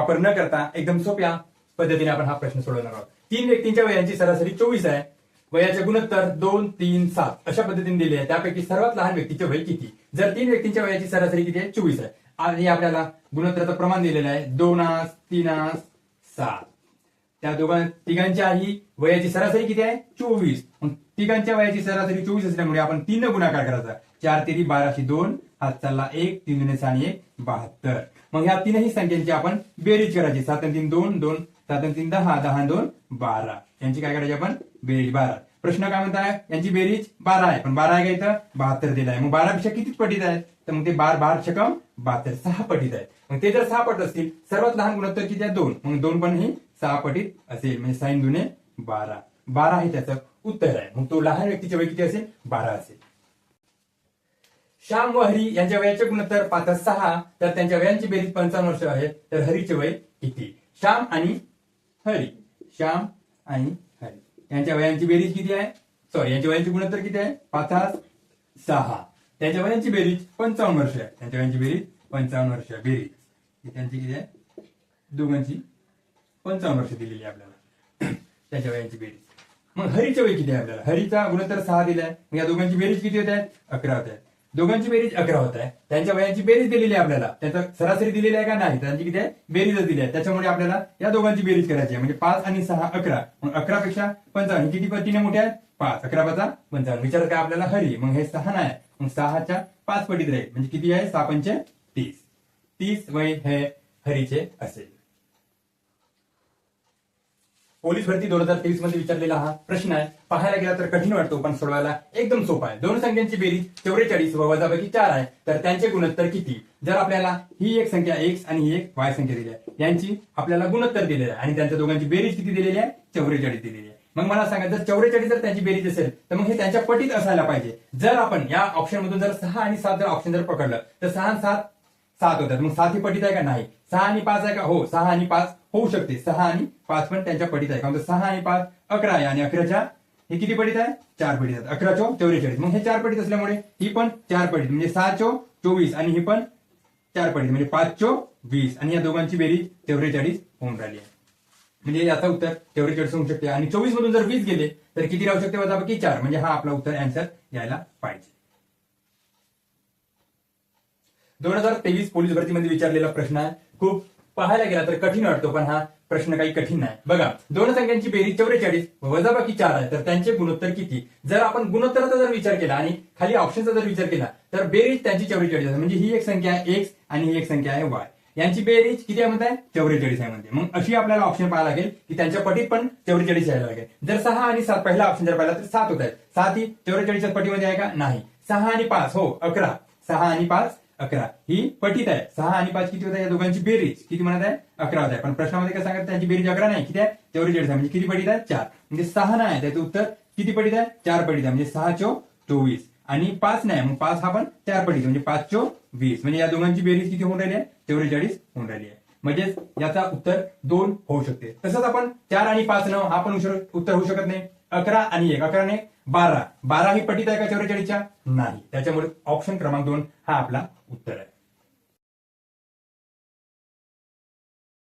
वापर न करता एकदम सोप्या पद्धतीने आपण हा प्रश्न सोडवणार आहोत. तीन व्यक्तींच्या वयांची सरासरी चोवीस आहे. वयाचे गुणोत्तर दोन तीन सात अशा पद्धतीने दिले आहे. त्यापैकी सर्वात लहान व्यक्तीचे वय किती? जर तीन व्यक्तींच्या वयाची सरासरी किती आहे? चोवीस आहे. आणि आपल्याला गुणोत्तराचं प्रमाण दिलेलं आहे. दोन आस तीन आस सात. त्या दोघां तिघांच्या ही वयाची सरासरी किती आहे? चोवीस. मग तिघांच्या वयाची सरासरी चोवीस असल्यामुळे आपण तीन गुणाकार करायचा. चार तेरी बाराशे दोन. हात चालला एक तीन दुने आणि एक बहात्तर. मग ह्या तीनही संख्यांची आपण बेरीज करायची. सात तीन दोन दोन. सात तीन दहा. दहा दोन बारा. यांची काय करायची आपण? बेरीज. बारा. प्रश्न काय म्हणताय? यांची बेरीज बारा आहे. पण बारा आहे इथं? बहात्तर दिला आहे मग बारापेक्षा किती पटीत आहे? तर मग ते बार बार शकम बहात्तर. सहा पटीत आहे. मग ते जर सहा पट असतील सर्वात लहान गुणोत्तर किती आहे? दोन. मग दोन पण ही सहा पटीत असेल म्हणजे साईन दुने बारा. बारा हे त्याचं उत्तर आहे. मग तो लहान व्यक्तीचे वय किती असेल? बारा असेल. श्याम व हरी यांच्या वयाचे गुणोत्तर पाच सहा तर त्यांच्या वयांची बेरीज पंचावन्न वर्ष आहे तर हरीचे वय किती? श्याम आणि हरी. श्याम आणि हरी. यांच्या वयांची बेरीज किती आहे? सॉरी यांच्या वयांची गुणोत्तर किती आहे? पाच सहा. त्यांच्या वयांची बेरीज पंचावन्न वर्ष आहे. त्यांच्या वयांची बेरीज पंचावन्न वर्ष बेरीज. त्यांची किती आहे? दोघांची पंचावन्न वर्ष दिलेली आहे आपल्याला. त्यांच्या वयांची बेरीज. मग हरीचे वय किती आहे आपल्याला? हरीचा गुणोत्तर सहा दिलाय. मग या दोघांची बेरीज किती होत आहे अकरा होत आहे दोघांची बेरीज अकरा होत आहे त्यांच्या वयांची बेरीज दिलेली आहे आपल्याला. त्याचा सरासरी दिलेली आहे का? नाही. त्यांची किती आहे? बेरीजच दिली आहे. त्याच्यामुळे आपल्याला या दोघांची बेरीज करायची आहे. म्हणजे पाच आणि सहा अकरा. मग अकरा पेक्षा पंचावन्न किती पतीने मोठे आहेत? पाच. अकरा पाचा पंचावन्न. विचार काय आपल्याला हरी. मग हे सहा नाही. मग सहाच्या पाच पटीत राहील. म्हणजे किती आहे? सहा पंचे तीस. तीस वय हे हरीचे असेल. पोलीस भरती दोन हजार तेवीसमध्ये विचारलेला हा प्रश्न आहे. पाहायला गेला तर कठीण वाटतो पण सोडवायला एकदम सोपा आहे. दोन संख्यांची बेरीज चौवेचाळीस व वजापैकी चार आहे. तर त्यांचे गुणोत्तर किती? जर आपल्याला ही एक संख्या एक्स आणि ही एक वाय संख्या दिली आहे यांची आपल्याला गुणोत्तर दिलेली आहे. आणि त्यांच्या दोघांची बेरीज किती दिलेली आहे? चौवेचाळीस दिलेली आहे. मग मला सांगा जर चौवेचाळीस जर त्यांची बेरीज असेल तर मग हे त्यांच्या पटीत असायला पाहिजे. जर आपण या ऑप्शन मधून जर सहा आणि सात जर ऑप्शन जर पकडलं तर सहा सात सात होतात. मग सात ही पटीत आहे का? नाही. सहा आणि पाच आहे का? हो सहा आणि पाच होऊ शकते. सहा आणि पाच पण त्यांच्या पटीत आहे. का तर सहा आणि पाच अकरा आहे. आणि अकराच्या हे किती पटीत आहे? चार पटीत आहेत. अकरा चो चौवेचाळीस. मग हे चार पटीत असल्यामुळे ही पण चार पटीत. म्हणजे सहा चो चोवीस आणि ही पण चार पटीत. म्हणजे पाच चो वीस. आणि या दोघांची बेरीज चौवेचाळीस होऊन राहिली आहे. म्हणजे याचा उत्तर चौवेचाळीस होऊ शकते. आणि चोवीस मधून जर वीस गेले तर किती राहू शकते? वजापैकी चार. म्हणजे हा आपला उत्तर अँसर यायला पाहिजे. दोन हजार तेवीस पोलीस भरतीमध्ये विचारलेला प्रश्न आहे खूप पाहायला गेला तर कठीण वाटतो पण हा प्रश्न काही कठीण नाही. बघा दोन संख्यांची बेरीज चौवेचाळीस वजाबाकी चार आहे तर त्यांचे गुणोत्तर किती? जर आपण गुणोत्तराचा जर विचार केला आणि खाली ऑप्शनचा जर विचार केला तर बेरीज त्यांची चौवेचाळीस आहे. म्हणजे ही एक संख्या आहे एक्स आणि ही एक संख्या आहे वाय यांची बेरीज किती आहे म्हणताय? चौवेचाळीस आहे म्हणते. मग अशी आपल्याला ऑप्शन पाहायला लागेल की त्यांच्या पटीत पण चौवेचाळीस यायला लागेल. जर सहा आणि सात पहिला ऑप्शन जर पाहिला तर सात होत आहे सात ही चौवेचाळीसच्या पटीमध्ये आहे का? नाही. सहा आणि पाच हो अकरा. सहा आणि पाच अकरा. ही पटीत आहे. सहा आणि पाच किती होत आहे? या दोघांची बेरीज. किती म्हणत आहे? अकरा होत आहे. पण प्रश्नामध्ये काय सांगत त्यांची बेरीज अकरा नाही. किती आहे? तेवढी आहे म्हणजे किती पटीत आहे? चार. म्हणजे सहा नाही. आहे त्याचं उत्तर किती पटीत आहे? चार पटीत आहे. म्हणजे सहा चो चोवीस. आणि पाच नाही. मग पाच हा पण चार पटीत म्हणजे पाच चो वीस. म्हणजे या दोघांची बेरीज किती होऊन राहिली आहे? चौवेचाळीस होऊन राहिली आहे. म्हणजेच याचा उत्तर दोन होऊ शकते. तसंच आपण चार आणि पाच नऊ हा पण उत्तर होऊ शकत नाही. अकरा आणि एक. अकराने बारा. बारा ही पटीत आहे का चौवेचाळीसच्या? नाही. त्याच्यामुळे ऑप्शन क्रमांक दोन हा आपला उत्तर आहे.